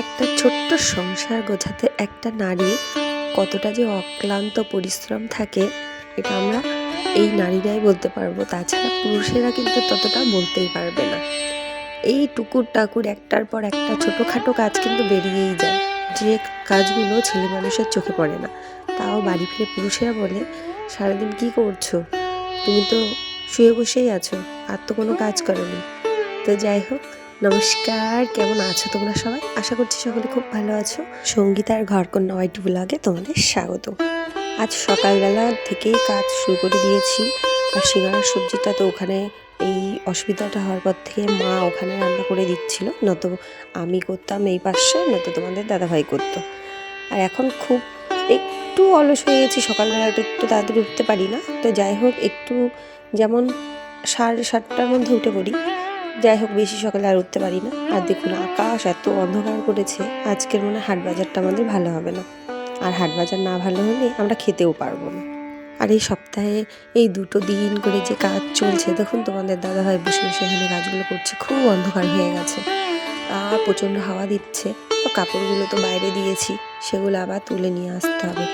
একটা ছোট্ট সংসার গোছাতে একটা নারী কতটা যে অক্লান্ত পরিশ্রম থাকে, এটা আমরা এই নারীরাই বলতে পারব। তাছাড়া পুরুষেরা কিন্তু ততটা বলতেই পারবে না। এই টুকুর টাকুর একটার পর একটা ছোটোখাটো কাজ কিন্তু বেরিয়েই যায়। যে কাজগুলো ছেলে মানুষের চোখে পড়ে না, তাও বাড়ি ফিরে পুরুষেরা বলে, সারাদিন কি করছ? তুমি তো শুয়ে বসেই আছো, আর তো কোনো কাজ করোনি। তো যাই হোক, নমস্কার, কেমন আছো তোমরা সবাই? আশা করছি সকলে খুব ভালো আছো। সঙ্গীতার ঘরকন্যা ওয়াইটি ব্লগে তোমাদের স্বাগত। আজ সকালবেলা থেকেই কাজ শুরু করে দিয়েছি। আর সিঙ্গারার সবজিটা তো ওখানে এই অসুবিধাটা হওয়ার পর থেকে মা ওখানে রান্না করে দিচ্ছিল, নয়তো আমি করতাম এই পাশে, নয়তো তোমাদের দাদাভাই করতো। আর এখন খুব একটু অলস হয়ে গেছি সকালবেলাটা একটু তাড়াতাড়ি উঠতে পারি না। তো যাই হোক, একটু যেমন সাড়ে সাতটার মধ্যে উঠে পড়ি। যাই হোক, বেশি সকালে আর উঠতে পারি না। আর দেখুন, আকাশ এত অন্ধকার করেছে, আজকের মনে হাট বাজারটা আমাদের ভালো হবে না। আর হাট বাজার না ভালো হলে আমরা খেতেও পারব না। আর এই সপ্তাহে এই দুটো দিন করে যে কাজ চলছে, দেখুন তোমাদের দাদাভাই বসে বসে এখানে কাজগুলো করছে, খুব অন্ধকার হয়ে গেছে। আর প্রচণ্ড হাওয়া দিচ্ছে, তো কাপড়গুলো তো বাইরে দিয়েছি, সেগুলো আবার তুলে নিয়ে আসতে হবে।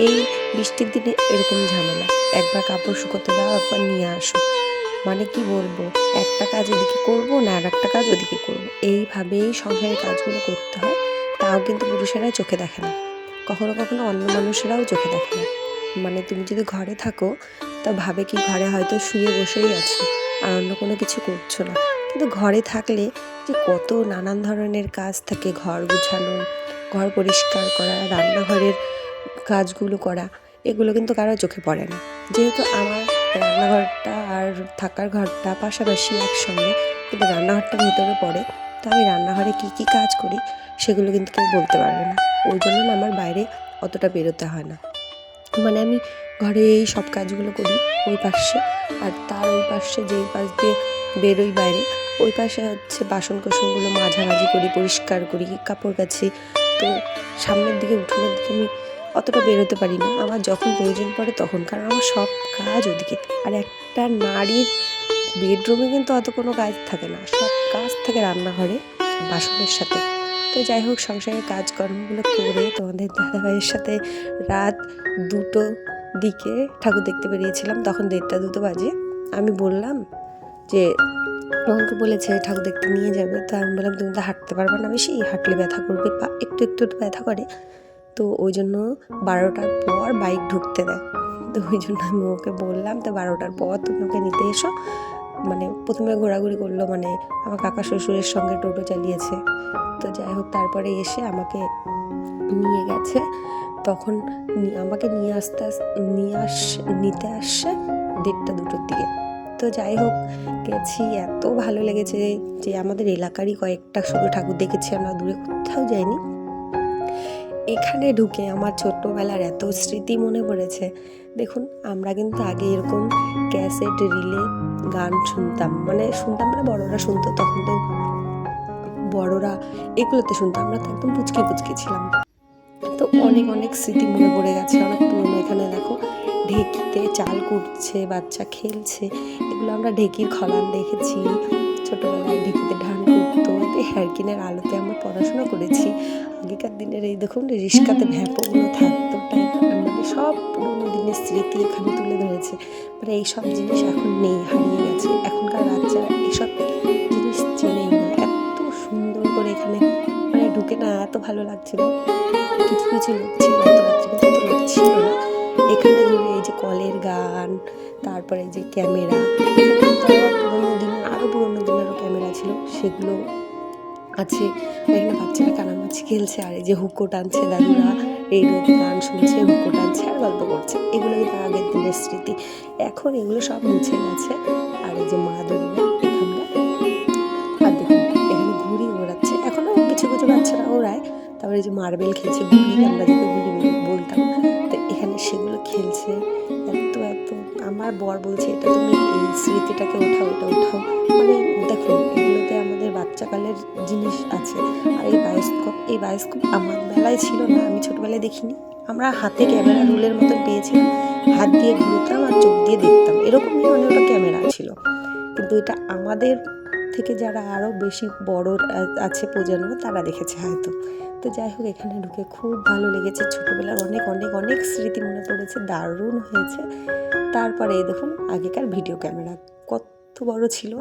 এই বৃষ্টির দিনে এরকম ঝামেলা, একবার কাপড় শুকোতে দাও, একবার নিয়ে আসো। মানে কি বলব, একটা কাজ এদিকে করব না আর একটা কাজ ওদিকে করব। এইভাবেই সংসারের কাজগুলো করতে হয়, তাও কিন্তু পুরুষেরা চোখে দেখে না। কখনো কখনো অন্য মানুষেরাও চোখে দেখে না। মানে তুমি যদি ঘরে থাকো, তা ভাবে কি ঘরে হয়তো শুয়ে বসেই আছো আর অন্য কোনো কিছু করছ না। কিন্তু ঘরে থাকলে যে কত নানান ধরনের কাজ থাকে, ঘর গুছানো, ঘর পরিষ্কার করা, রান্নাঘরের কাজগুলো করা, এগুলো কিন্তু কারও চোখে পড়ে না। যেহেতু আমার রান্নাঘরটা আর থাকার ঘরটা পাশাপাশি একসঙ্গে, কিন্তু রান্নাঘরটা ভেতরে পড়ে, তো আমি রান্নাঘরে কী কী কাজ করি সেগুলো কিন্তু কেউ বলতে পারবে না। ওই জন্য আমার বাইরে অতটা বেরোতে হয় না। মানে আমি ঘরে এই সব কাজগুলো করি ওই পাশে। আর তার ওই পাশে যেই পাশ দিয়ে বেরোই বাইরে, ওই পাশে হচ্ছে বাসন কোসনগুলো মাঝামাঝি করি, পরিষ্কার করি, কাপড় কাছি। তো সামনের দিকে, উঠোনের দিকে আমি অতটা বেরোতে পারি না। আমার যখন প্রয়োজন পড়ে তখন, কারণ আমার সব কাজ ওদিকে। আর একটা নারীর বেডরুমে কিন্তু অত কোনো কাজ থাকে না। সব কাজ থাকে রান্নাঘরে, বাসনের সাথে। তো যাই হোক, সংসারের কাজকর্মগুলো করে তোমাদের দাদাভাইয়ের সাথে রাত দুটো দিকে ঠাকুর দেখতে বেরিয়েছিলাম। তখন দেড়টা দুটো বাজে। আমি বললাম যে আমাকে বলেছে ঠাকুর দেখতে নিয়ে যাবে। তো আমি বললাম, তুমি তো হাঁটতে পারবে না বেশি, হাঁটলে ব্যথা করবে পা একটু একটু একটু ব্যথা করে। তো ওই জন্য বারোটার পর বাইক ঢুকতে দেয়। তো ওই জন্য আমি ওকে বললাম, তো বারোটার পর তুমি ওকে নিতে এসো। মানে প্রথমে ঘোরাঘুরি করল মানে আমার কাকা শ্বশুরের সঙ্গে টোটো চালিয়েছে। তো যাই হোক, তারপরে এসে আমাকে নিয়ে গেছে। তখন আমাকে নিয়ে আসতে আস- নিয়ে আস, নিতে আসছে দেড়টা দুটোর দিকে। তো যাই হোক, গেছি। এত ভালো লেগেছে যে আমাদের এলাকারই কয়েকটা শুধু ঠাকুর দেখেছি, আমরা দূরে কোথাও যাইনি। এখানে ঢুকে আমার ছোট্টবেলার এত স্মৃতি মনে পড়েছে। দেখুন, আমরা কিন্তু আগে এরকম ক্যাসেট, রিলে গান শুনতাম। মানে শুনতাম মানে বড়রা শুনতো, তখন তো বড়রা এগুলোতে শুনতাম আমরা তো একদম পুচকে পুচকে ছিলাম। তো অনেক অনেক স্মৃতি মনে পড়ে গেছে। অনেক পুরনো এখানে দেখো, ঢেকিতে চাল কুটছে, বাচ্চা খেলছে। এগুলো আমরা ঢেকির খলান দেখেছি। ছোটোবেলায় ঢেকিতে ধান এতে হ্যারকিনের আলোতে আমরা পড়াশোনা করেছি। আগেকার দিনের এই দেখুন রিস্কাতে ভ্যাপোগুলো থাকতো মানে সব পুরোনো দিনের স্মৃতি এখানে তুলে ধরেছে। মানে এইসব জিনিস এখন নেই, হারিয়ে গেছে। এখনকার বাচ্চারা এইসব জিনিস চেনেই না। এত সুন্দর করে এখানে মানে ঢুকে না, এত ভালো লাগছিল। কিছু কিছু লোক ছিল, এত না। এখানে ধরে এই যে কলের গান, তারপরে যে ক্যামেরা পুরোনো দিনের আরও পুরোনো দিনেরও ক্যামেরা ছিল, সেগুলো আছে, এখানে বাচ্চারা কানামাছি খেলছে, আর এই যে হুকো টানছে দাদুরা রেডিওতে গান শুনছে, হুকো টানছে আর গল্প করছে। এগুলো কিন্তু আগের দিনের স্মৃতি। এখন এগুলো সব মুছে গেছে, আর এই যে মা দুর্গা এখানকার। এখানে ঘুড়ি ওড়াচ্ছে এখনও কিছু কিছু বাচ্চারা ওড়ায়, তারপরে এই যে মার্বেল খেলছে গুলি আমরা যেটা গুলি বলতাম। তো এখানে সেগুলো খেলছে। এত এত, আমার বর বলছে, এটা তুমি এই স্মৃতিটাকে ওঠাও, এটা ওঠাও। মানে দেখুন, এগুলোতে বাচ্চাকালের জিনিস আছে। আর এই বায়োস্কোপ এই বায়োস্কোপ আমার বেলায় ছিল না, আমি ছোটোবেলায় দেখিনি। আমরা হাতে ক্যামেরা রুলের মতন পেয়েছিলাম। হাত দিয়ে ঘুরতাম আর চোখ দিয়ে দেখতাম। এরকমই মানে ওটা ক্যামেরা ছিল। কিন্তু এটা আমাদের থেকে যারা আরও বেশি বড় আছে প্রজন্ম, তারা দেখেছে হয়তো। তো যাই হোক, এখানে ঢুকে খুব ভালো লেগেছে। ছোটোবেলার অনেক অনেক অনেক স্মৃতি মনে পড়েছে, দারুণ হয়েছে। তারপরে দেখুন, আগেকার ভিডিও ক্যামেরা কত বড় ছিল।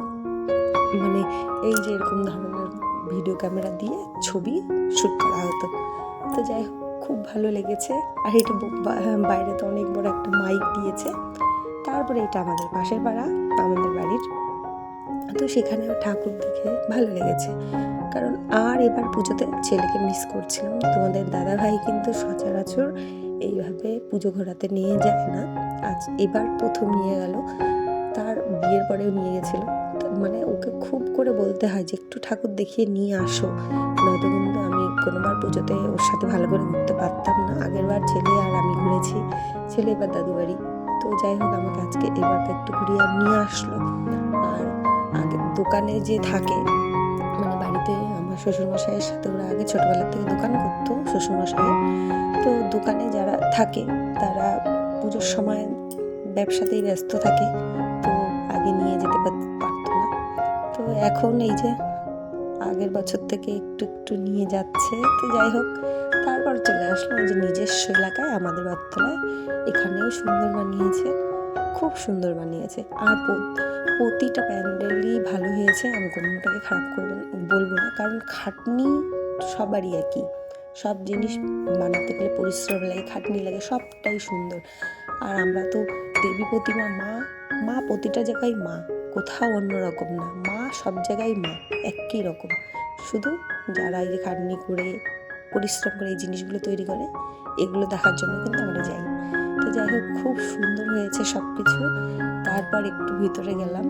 মানে এই যে এরকম ধরনের ভিডিও ক্যামেরা দিয়ে ছবি শ্যুট করা হতো। তো যাই হোক, খুব ভালো লেগেছে। আর এটা বাইরে তো অনেক বড় একটা মাইক দিয়েছে। তারপরে এটা আমাদের পাশের পাড়া আমাদের বাড়ির। তো সেখানেও ঠাকুর দেখে ভালো লেগেছে। কারণ আর এবার পুজোতে ছেলেকে মিস করছিলাম। তোমাদের দাদা ভাই কিন্তু সচরাচর এইভাবে পুজো ঘোরাতে নিয়ে যায় না। আজ এবার প্রথম নিয়ে গেল। তার বিয়ের পরেও নিয়ে গেছিল। মানে ওকে খুব করে বলতে হয় যে, একটু ঠাকুর দেখিয়ে নিয়ে আসো। নয়তো কিন্তু আমি কোনোবার পুজোতে ওর সাথে ভালো করে ঘুরতে পারতাম না। আগের বার ছেলে আর আমি ঘুরেছি, ছেলে এবার দাদু বাড়ি। তো যাই হোক, আমাকে আজকে এবার একটু ঘুরিয়ে নিয়ে আসলো। আর আগে দোকানে যে থাকে মানে বাড়িতে আমার শ্বশুরমশাইয়ের সাথে ওরা আগে ছোটোবেলা থেকে দোকান করতো, শ্বশুরমশাইয়ের। তো দোকানে যারা থাকে, তারা পুজোর সময় ব্যবসাতেই ব্যস্ত থাকে। তো আগে নিয়ে যেতে পার- পারতো এখন এই যে আগের বছর থেকে একটু একটু নিয়ে যাচ্ছে। তো যাই হোক, তারপর চলে আসলাম যে নিজস্ব এলাকায়, আমাদের বটতলায়। এখানেও সুন্দর বানিয়েছে, খুব সুন্দর বানিয়েছে। আর প্রতিটা প্যান্ডেলই ভালো হয়েছে, আমি কোনোটাকে খারাপ করব, বলব না। কারণ খাটনি সবারই একই। সব জিনিস বানাতে গেলে পরিশ্রম লাগে, খাটনি লাগে, সবটাই সুন্দর। আর আমরা তো দেবী প্রতিমা, মা মা প্রতিটা জায়গায় মা, কোথাও অন্য রকম না। মা সব জায়গায় মা, একই রকম। শুধু যারা এই খাটনি করে, পরিশ্রম করে এই জিনিসগুলো তৈরি করে, এগুলো দেখার জন্য কিন্তু আমরা যাই। তো যাই হোক, খুব সুন্দর হয়েছে সব কিছু তারপর একটু ভিতরে গেলাম।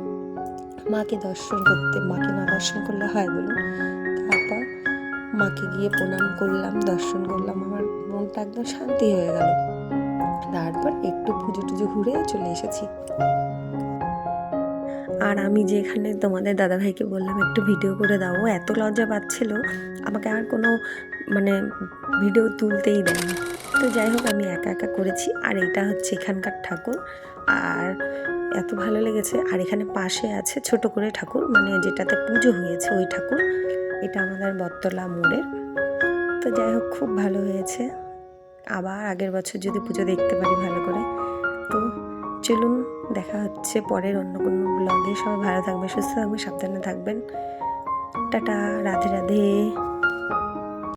মাকে দর্শন করতে, মাকে না দর্শন করলে হয় বলুন। তারপর মাকে গিয়ে প্রণাম করলাম, দর্শন করলাম। আমার মনটা একদম শান্তি হয়ে গেল। তারপর একটু পুজো টুজো ঘুরে চলে এসেছি। আর আমি যেখানে তোমাদের দাদাভাইকে বললাম, একটু ভিডিও করে দাও। এত লজ্জা পাচ্ছিল, আমাকে আর কোনো মানে ভিডিও তুলতেই দেয়নি। তো যাই হোক, আমি একা একা করেছি। আর এটা হচ্ছে এখানকার ঠাকুর। আর এত ভালো লেগেছে। আর এখানে পাশে আছে ছোট করে ঠাকুর মানে যেটাতে পুজো হয়েছে ওই ঠাকুর। এটা আমাদের বটতলা মোড়ের। তো যাই হোক, খুব ভালো হয়েছে। আবার আগের বছর যদি পুজো দেখতে পারি ভালো করে। তো চলুন, দেখা হচ্ছে পরের অন্য কোনো ব্লগে সবাই ভালো থাকবে সুস্থ থাকবে সাবধানে থাকবেন। টাটা, রাধে রাধে।